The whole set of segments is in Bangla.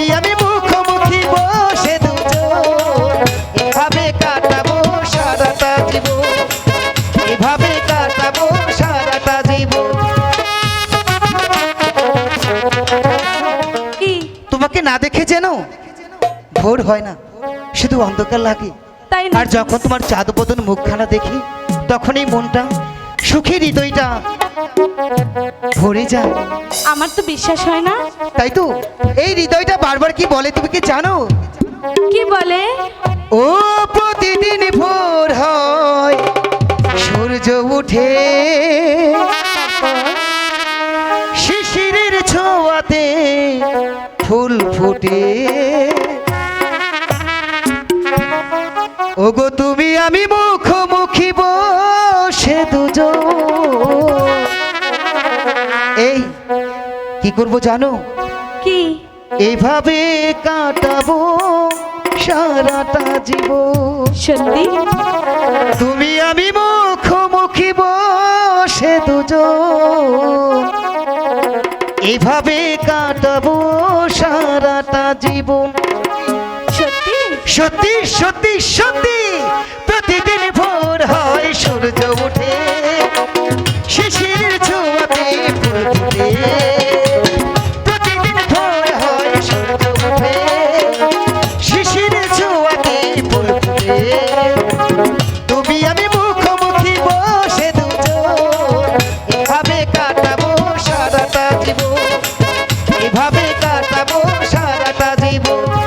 তুমি আমি মুখোমুখি বসে দুজন এভাবে কাটাবো সারাটা জীবন। এভাবে কাটাবো সারাটা জীবন। তোমাকে না দেখে যেন ভোর হয় না। শুধু অন্ধকার লাগে। তাই আর যখন তোমার চাঁদ বদন মুখখানা দেখি তখন এই মনটা সুখী হৃদয়টা ভরে যায়। আমার তো বিশ্বাস হয় না। তাই তো এই হৃদয়টা বারবার কি বলে তুমি কি জানো? কি বলে? ও প্রতিদিন ভোর হয় সূর্য উঠে শিশিরের ছোঁয়াতে ফুল ফুটে। ওগো তুমি আমি মুখোমুখি কি করব জানো? কি? এইভাবে কাটাবো সারাটা জীবন। সত্যি? তুমি আমি মুখোমুখি বসে দুজন। এভাবে কাটাবো সারাটা জীবন। সত্যি? সত্যি সত্যি সত্যি। প্রতিদিন ভোর হয় সূর্য উঠে শিশির এভাবে কাটাবো সারাটা জীবন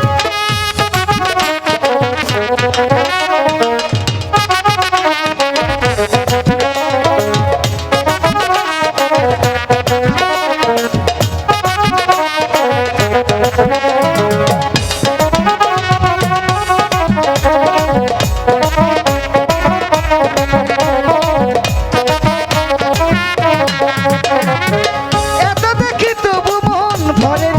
Por